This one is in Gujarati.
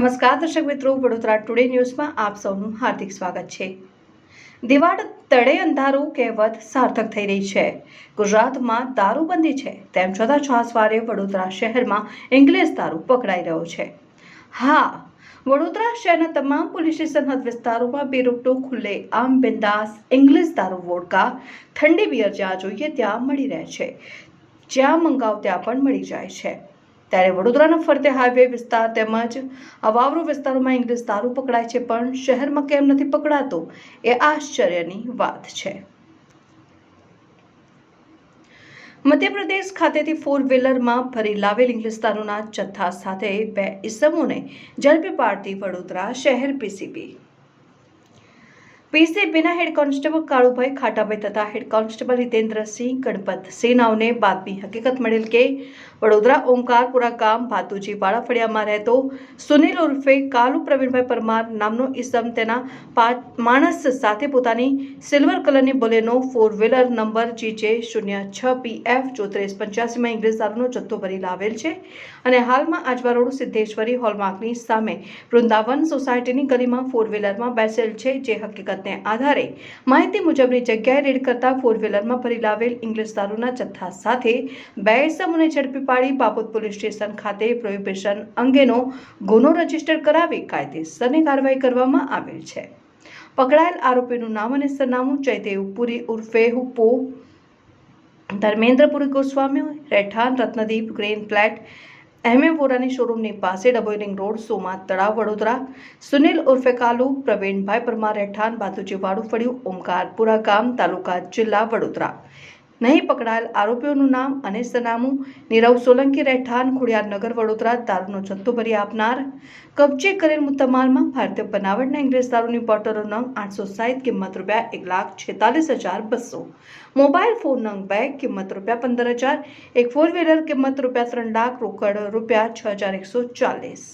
નમસ્કાર, દર્શક મિત્રો. વડોદરા ટુડે ન્યૂઝમાં આપ સૌનું હાર્દિક સ્વાગત છે. દિવાળ તળે અંધારું કહેવત સાર્થક થઈ રહી છે. ગુજરાતમાં દારૂબંધી છે. તેમ છતાં છાસવારે વડોદરા શહેરમાં ઇંગ્લિશ દારૂ પકડાઈ રહ્યો છે. હા, વડોદરા શહેરના તમામ પોલીસ સ્ટેશન વિસ્તારોમાં બેરોટો ખુલ્લે. આમ બિંદાસ ઇંગ્લિશ દારૂ વોડકા ઠંડી બિયર જ્યાં જોઈએ ત્યાં મળી રહે છે. જ્યાં મંગાવ ત્યાં પણ મળી જાય છે. ત્યારે વડોદરાના ફરતે હાઈવે વિસ્તાર તેમજ અવાવરો વિસ્તારોમાં ઇંગ્લિશ દારૂ પકડાય છે, પણ શહેરમાં કેમ નથી પકડાતો એ આશ્ચર્યની વાત છે. મધ્યપ્રદેશ ખાતેથી ફોર વ્હીલરમાં ફરી લાવેલ ઇંગ્લિશ દારૂના જથ્થા સાથે બે ઇસમોને ઝડપી પાડતી વડોદરા શહેર પીસીબી પીસીબીના હેડ કોન્સ્ટેબલ કાળુભાઈ ખાટાભાઈ તથા હેડ કોન્સ્ટેબલ હિતેન્દ્રસિંહ ગણપત સેનાઓને બાતમી હકીકત મળેલ કે વડોદરા ઓમકારપુરા ગામ ભાતુજી વાળાફળિયામાં રહેતો સુનિલ ઉર્ફે કાલુ પ્રવીણભાઈ પરમાર નામનો ઈસમ તેના માણસ સાથે પોતાની સિલ્વર કલરની Baleno four wheeler number GJ શૂન્ય છ પી એફ ચોત્રીસ પંચ્યાસીમાં ઇંગ્લિશ દારૂનો જથ્થો ભરી લાવેલ છે અને હાલમાં આજવા રોડ સિદ્ધેશ્વરી હોલમાર્કની સામે વૃંદાવન સોસાયટીની ગલીમાં ફોર વ્હીલરમાં બેસેલ છે જે હકીકતને આધારે માહિતી મુજબની જગ્યાએ રેડ કરતા ફોર વ્હીલરમાં ભરી લાવેલ ઇંગ્લિશ દારૂના જથ્થા સાથે બે સમૂહને ઝડપી પાડી બાપોદ પોલીસ સ્ટેશન ખાતે પ્રોહિબિશન અંગેનો ગુનો રજિસ્ટર કરાવી કાયદેસરની કાર્યવાહી કરવામાં આવેલ છે. પકડાયેલ આરોપીનું નામ અને સરનામું જયદેવ પુરી ઉર્ફે હુપો ધર્મેન્દ્રપુરી ગોસ્વામી, રહેઠાણ, રત્નદીપ, ગ્રેન ફ્લેટ વોરાની શોરૂમની પાસે ડભોઈ રિંગ રોડ, સોમા તળાવ, વડોદરા. સુનિલ ઉર્ફે કાલુ, પ્રવીણભાઈ પરમાર રહેઠાણ બાતુજી વાડુ ફળ્યું, ઓમકારપુરા ગામ, તાલુકા જિલ્લા વડોદરા. નહીં પકડાયેલ આરોપીઓનું નામ અને સરનામું નીરવ સોલંકી રહેઠાણ ખોડિયારનગર વડોદરા, દારૂનો જથ્થો ભરી આપનાર. કબજે કરેલ મુદ્દામાલમાં ભારતીય બનાવટના ઇંગ્રેજ દારૂની બોટલો નંગ આઠસો સાહીઠ, કિંમત રૂપિયા એક લાખ છેતાલીસ હજાર બસો. મોબાઈલ ફોન નંગ બે, કિંમત રૂપિયા પંદર હજાર. એક ફોર વ્હીલર કિંમત રૂપિયા ત્રણ લાખ, રોકડ રૂપિયા છ હજાર એકસો ચાલીસ.